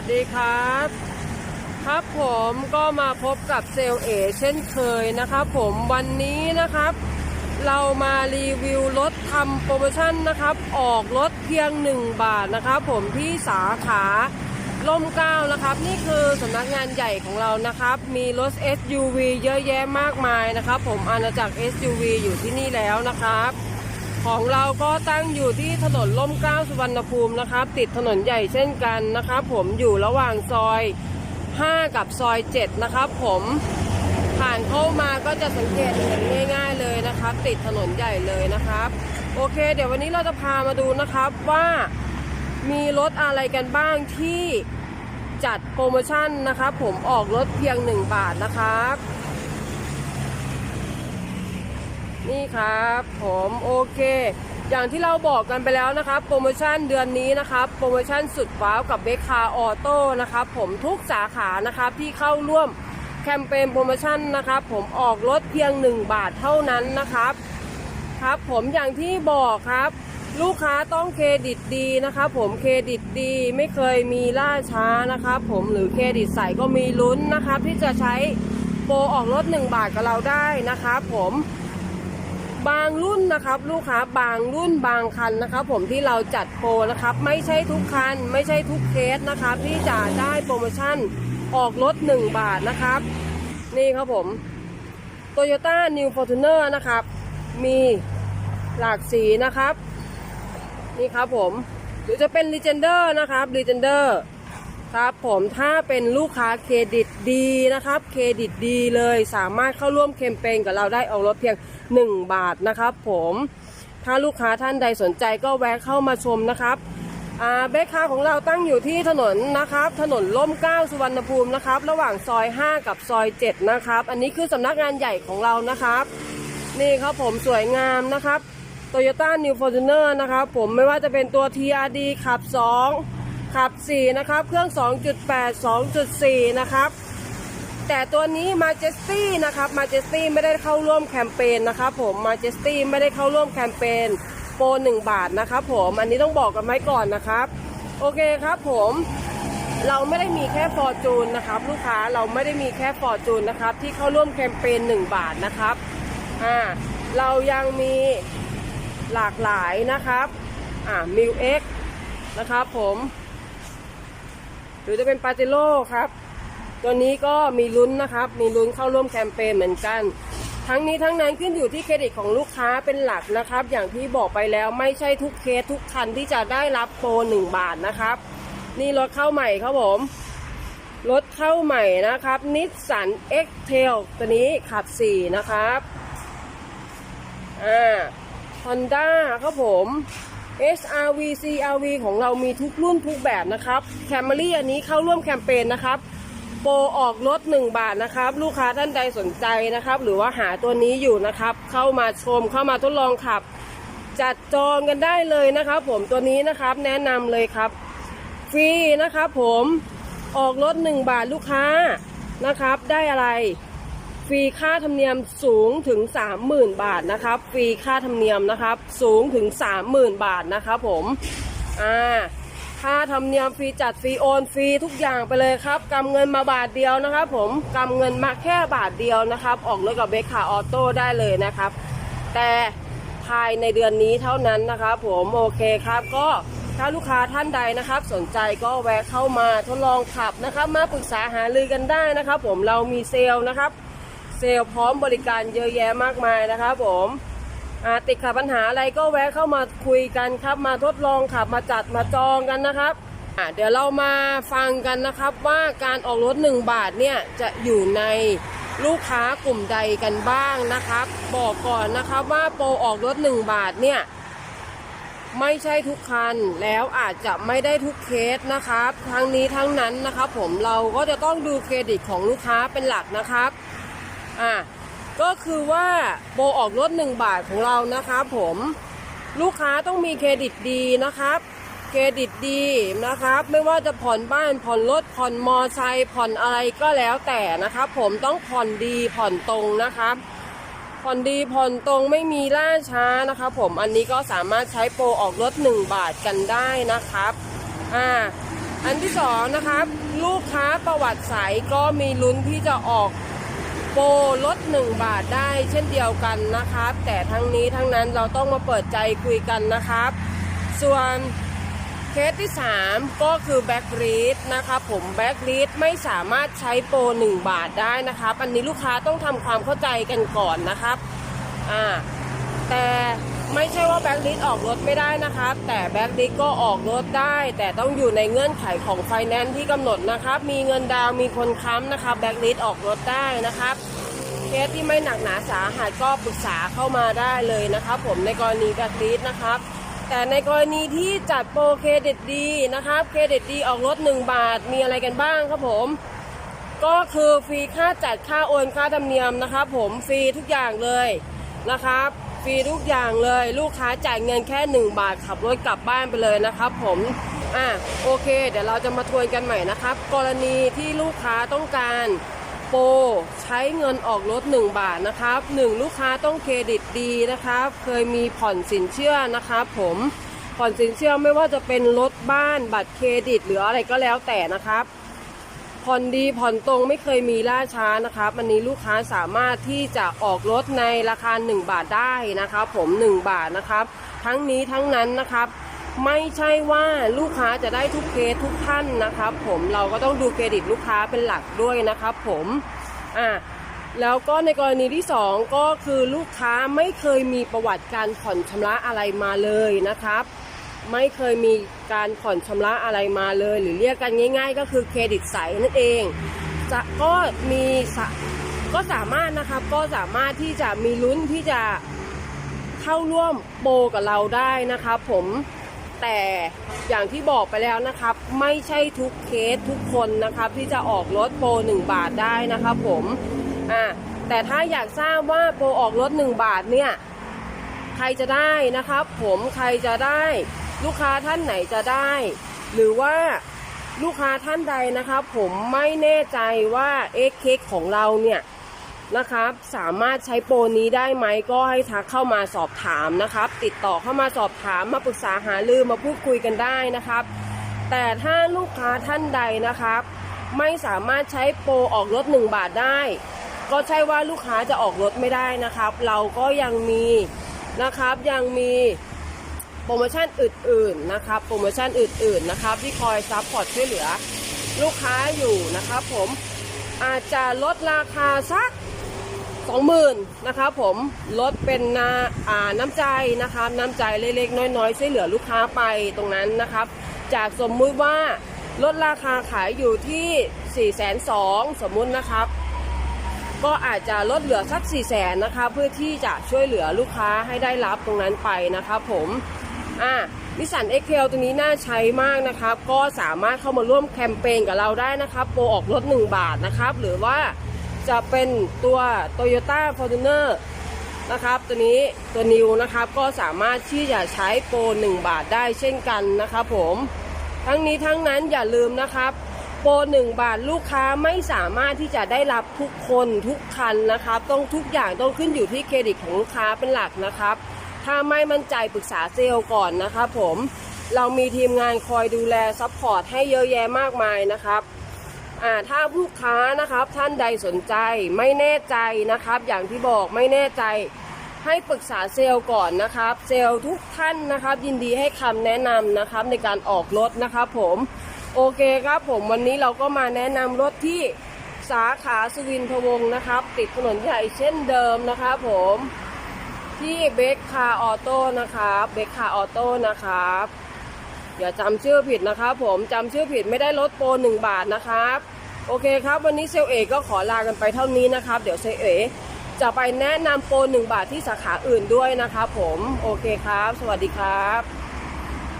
สดีครับ ครับผมก็มาพบกับเซลเอเช่นเคยนะครับผมวันนี้นะครับ เรามารีวิวรถทำโปรโมชั่นนะครับ ออกรถเพียง 1 บาทนะครับผมที่สาขาล่มเก้านะครับ นี่คือสำนักงานใหญ่ของเรานะครับ มีรถ SUV เยอะแยะมากมายนะครับ ผมอาณาจักร SUV อยู่ที่นี่แล้วนะครับ ของเราก็ตั้งอยู่ที่ถนนล่มเกล้าสุวรรณภูมินะครับ ติดถนนใหญ่เช่นกันนะครับผมอยู่ระหว่างซอย 5 กับซอย 7 นะครับผมผ่านเข้ามาก็จะสังเกตเห็นง่ายๆเลยนะครับ ติดถนนใหญ่เลยนะครับ โอเค เดี๋ยววันนี้เราจะพามาดูนะครับว่ามีรถอะไรกันบ้างที่จัดโปรโมชั่นนะครับ ผมออกรถเพียง 1 บาทนะครับ นี่ครับผมโอเค อย่างที่เราบอกกันไปแล้วนะครับ โปรโมชั่นเดือนนี้นะครับ โปรโมชั่นสุดว้าวกับเบคาออโต้นะครับ ผมทุกสาขานะครับที่เข้าร่วมแคมเปญโปรโมชั่นนะครับ ผมออกรถเพียง 1 บาทเท่านั้นนะครับครับ ผมอย่างที่บอกครับ ลูกค้าต้องเครดิตดีนะครับ ผมเครดิตดีไม่เคยมีล่าช้านะครับ ผมหรือเครดิตใสก็มีลุ้นนะครับ ที่จะใช้โปรออกรถ 1 บาทกับเราได้นะครับ ผม บางรุ่นนะครับ ลูกค้าบางรุ่นบางคันนะครับ ผมที่เราจัดโปรนะครับ ไม่ใช่ทุกคัน ไม่ใช่ทุกเคสนะครับ ที่จะได้โปรโมชั่นออกรถ 1 บาทนะครับ นี่ครับผม Toyota New Fortuner นะครับ มีหลากสีนะครับ นี่ครับผมหรือจะเป็น Legender นะครับ Legender ครับผมถ้าเป็นลูกค้าเครดิตดีนะครับ เครดิตดีเลยสามารถเข้าร่วมแคมเปญกับเราได้เอารถเพียง 1 บาทนะครับผมถ้าลูกค้าท่านใดสนใจก็แวะเข้ามาชมนะครับอ่าเบคคาของเราตั้งอยู่ที่ถนนนะครับ ถนนล่มเก้าสุวรรณภูมินะครับ ระหว่างซอย 5 กับซอย 7 นะครับ อันนี้คือสำนักงานใหญ่ของเรานะครับ นี่ครับผมสวยงามนะครับ Toyota New Fortuner นะครับ ผมไม่ว่าจะเป็นตัว TRD ขับ 2 ขับ 4 นะครับ เครื่อง 2.8 2.4 นะครับ แต่ตัวนี้ Majesty นะครับ Majesty ไม่ได้เข้าร่วมแคมเปญนะครับผม Majesty ไม่ได้เข้าร่วมแคมเปญโปร1บาทนะครับผมอันนี้ต้องบอกกันไว้ก่อนนะครับ โอเคครับผมเราไม่ได้มีแค่ฟอร์จูนนะครับลูกค้าเราไม่ได้มีแค่ฟอร์จูนนะครับที่เข้าร่วมแคมเปญ1 บาทนะครับอ่าเรายังมีหลากหลายนะครับอ่ามิวเอ็กนะครับผม หรือจะเป็นปาเจโร่ครับ ตัวนี้ก็มีลุ้นนะครับ มีลุ้นเข้าร่วมแคมเปญเหมือนกัน ทั้งนี้ทั้งนั้นขึ้นอยู่ที่เครดิตของลูกค้าเป็นหลักนะครับ อย่างที่บอกไปแล้วไม่ใช่ทุกเคสทุกคันที่จะได้รับโปร1บาทนะครับ นี่รถเข้าใหม่ครับผมรถเข้าใหม่นะครับนิสสัน X Trail ตัวนี้ขับ 4 นะครับ อ่า Honda ครับผม SRV CRV ของเรามีทุกรุ่นทุกแบบนะครับ Camry อันนี้เข้าร่วมแคมเปญนะครับ โปรออกรถ1บาทนะครับ ลูกค้าท่านใดสนใจนะครับ หรือว่าหาตัวนี้อยู่นะครับ เข้ามาชมเข้ามาทดลองขับ จัดจองกันได้เลยนะครับ ผมตัวนี้นะครับแนะนำเลยครับ ฟรีนะครับ ผมออกรถ1บาทลูกค้านะครับ ได้อะไร ฟรีค่าธรรมเนียมสูงถึง 30,000 บาทนะครับ ฟรีค่าธรรมเนียมนะครับ สูงถึง 30,000 บาทนะครับ ผมอ่า ค่าธรรมเนียมฟรีจัดฟรีโอนฟรีทุกอย่างไปเลยครับกำเงินมาบาทเดียวนะครับ ผมกำเงินมาแค่บาทเดียวนะครับ ออกรถกับเบคคาออโต้ได้เลยนะครับ แต่ภายในเดือนนี้เท่านั้นนะครับ ผมโอเคครับก็ถ้าลูกค้าท่านใดนะครับ สนใจก็แวะเข้ามาทดลองขับนะครับ มาปรึกษาหารือกันได้นะครับ ผมเรามีเซลล์นะครับ เซลล์พร้อมบริการเยอะแยะมากมายนะครับ ผม ติดขัดปัญหาอะไรก็แวะเข้ามาคุยกันครับ มาทดลองขับมาจัดมาจองกันนะครับเดี๋ยวเรามาฟังกันนะครับว่าการออกรถ 1 บาทเนี่ยจะอยู่ในลูกค้ากลุ่มใดกันบ้างนะครับ บอกก่อนนะครับว่าโปรออกรถ 1 บาทเนี่ยไม่ใช่ทุกคันแล้วอาจจะไม่ได้ทุกเคสนะครับทั้งนี้ทั้งนั้นนะครับ ผมเราก็จะต้องดูเครดิตของลูกค้าเป็นหลักนะครับอะ ก็คือว่าโบออกรถ 1 บาทของเรานะครับผมลูกค้าต้องมีเครดิตดีนะครับ เครดิตดีนะครับ ไม่ว่าจะผ่อนบ้านผ่อนรถผ่อนมอไซค์ผ่อนอะไรก็แล้วแต่นะครับ ผมต้องผ่อนดีผ่อนตรงนะครับ ผ่อนดีผ่อนตรงไม่มีล่าช้านะครับผมอันนี้ก็สามารถใช้โปรออกรถ 1 บาทกันได้นะครับอ่าอันที่สองนะครับ ลูกค้าประวัติใสก็มีลุ้นที่จะออก โปรลด 1 บาทได้เช่นเดียวกันนะครับ แต่ทั้งนี้ทั้งนั้นเราต้องมาเปิดใจคุยกันนะครับ ส่วนเคสที่ 3 ก็คือแบ็กรีดนะครับผมแบ็กรีดไม่สามารถใช้โปร 1 บาทได้นะครับ อันนี้ลูกค้าต้องทำความเข้าใจกันก่อนนะครับอ่าแต่ ไม่ใช่ว่าแบ็กลิสออกรถไม่ได้นะครับ แต่แบ็กลิสก็ออกรถได้ แต่ต้องอยู่ในเงื่อนไขของไฟแนนซ์ที่กำหนดนะครับ มีเงินดาวมีคนค้ำนะครับแบ็กลิสออกรถได้นะครับเคสที่ไม่หนักหนาสาหัสก็ปรึกษาเข้ามาได้เลยนะครับ ผมในกรณีแบ็กลิสนะครับ แต่ในกรณีที่จัดโปรเครดิตดีนะครับเครดิตดีออกรถ 1 บาทมีอะไรกันบ้างครับผมก็คือฟรีค่าจัดค่าโอนค่าธรรมเนียมนะครับ ผมฟรีทุกอย่างเลยนะครับ ฟรีทุกอย่างเลย ลูกค้าจ่ายเงินแค่ 1 บาทขับรถกลับบ้านไปเลยนะครับผมอะโอเค เดี๋ยวเราจะมาทวนกันใหม่นะครับ กรณีที่ลูกค้าต้องการโปรใช้เงินออกรถ 1 บาทนะครับ 1 ลูกค้าต้องเครดิตดีนะครับ เคยมีผ่อนสินเชื่อนะครับผมผ่อนสินเชื่อไม่ว่าจะเป็นรถบ้านบัตรเครดิตหรืออะไรก็แล้วแต่นะครับ ผ่อนดีผ่อนตรงไม่เคยมีล่าช้านะครับอันนี้ลูกค้าสามารถที่จะออกรถในราคา 1 บาทได้นะครับ ผม 1 บาทนะครับ ทั้งนี้ทั้งนั้นนะครับ ไม่ใช่ว่าลูกค้าจะได้ทุกเคสทุกท่านนะครับ ผมเราก็ต้องดูเครดิตลูกค้าเป็นหลักด้วยนะครับ ผมอ่าแล้วก็ในกรณีที่ 2 ก็คือลูกค้าไม่เคยมีประวัติการผ่อนชำระอะไรมาเลยนะครับ ไม่เคยมีการผ่อนชำระอะไรมาเลย หรือเรียกกันง่าย ๆ ก็คือเครดิตใสนั่นเองจะก็มีก็สามารถนะครับก็สามารถที่จะมีลุ้นที่จะเข้าร่วมโปรกับเราได้นะครับผมแต่อย่างที่บอกไปแล้วนะครับ ไม่ใช่ทุกเคสทุกคนนะครับ ที่จะออกรถโปร1บาทได้นะครับผมอ่าแต่ถ้าอยากทราบว่าโปรออกรถ 1 บาทเนี่ย ใครจะได้นะครับ ผมใครจะได้ ลูกค้าท่านไหนจะได้ หรือว่าลูกค้าท่านใดนะครับผมไม่แน่ใจว่าเอ็กเค้กของเราเนี่ยนะครับสามารถใช้โปรนี้ได้ไหมก็ให้ทักเข้ามาสอบถามนะครับ ติดต่อเข้ามาสอบถามมาปรึกษาหารือมาพูดคุยกันได้นะครับ แต่ถ้าลูกค้าท่านใดนะครับ ไม่สามารถใช้โปรออกรถ 1 บาทได้ ก็ใช่ว่าลูกค้าจะออกรถไม่ได้นะครับ เราก็ยังมีนะครับยังมี รโมชั่นอื่นๆนะครับ โปรโมชั่นอื่นๆนะครับที่คอยซัพพอร์ตช่วยเหลือลูกค้าอยู่นะครับผมอาจจะลดราคาสัก20,000นะครับผมลดเป็นนาอ่าน้ำใจนะครับน้ำใจเล็กๆ น้อยๆช่วยเหลือลูกค้าไปตรงนั้นนะครับ จากสมมุติว่าลดราคาขายอยู่ที่4 2 0 0 0สมมุตินะครับ ก็อาจจะลดเหลือสัก4 0 0 0 0นนะคะเพื่อที่จะช่วยเหลือลูกค้าให้ได้รับตรงนั้นไปนะครับผม อ่านิสสันเอ็กเคตัวนี้น่าใช้มากนะครับ ก็สามารถเข้ามาร่วมแคมเปญกับเราได้นะครับ โปรออกรถ 1 บาทนะครับ หรือว่าจะเป็นตัว Toyota Fortuner นะครับ ตัวนี้ตัวนิวนะครับ ก็สามารถที่จะใช้โปร 1 บาทได้เช่นกันนะครับผม ทั้งนี้ทั้งนั้นอย่าลืมนะครับ โปรหนึ่งบาทลูกค้าไม่สามารถที่จะได้รับทุกคนทุกคันนะครับ ต้องทุกอย่างต้องขึ้นอยู่ที่เครดิตของลูกค้าเป็นหลักนะครับ ถ้าไม่มั่นใจปรึกษาเซลล์ก่อนนะครับผมเรามีทีมงานคอยดูแลซัพพอร์ตให้เยอะแยะมากมายนะครับอ่าถ้าลูกค้านะครับท่านใดสนใจไม่แน่ใจนะครับ อย่างที่บอกไม่แน่ใจให้ปรึกษาเซลล์ก่อนนะครับ เซลล์ทุกท่านนะครับ ยินดีให้คำแนะนำนะครับในการออกรถนะครับผมโอเคครับผมวันนี้เราก็มาแนะนำรถที่สาขาสุวินทวงศ์นะครับ ติดถนนใหญ่เช่นเดิมนะครับผม ที่เบคคาออโต้นะครับเบคคาออโต้นะครับอย่าจำชื่อผิดนะครับผมจำชื่อผิดไม่ได้ลดโปรหนึ่งบาทนะครับ โอเคครับ วันนี้เซลเอกก็ขอลากันไปเท่านี้นะครับ เดี๋ยวเซลเอจะไปแนะนำโปรหนึ่งบาทที่สาขาอื่นด้วยนะครับผม โอเคครับ สวัสดีครับ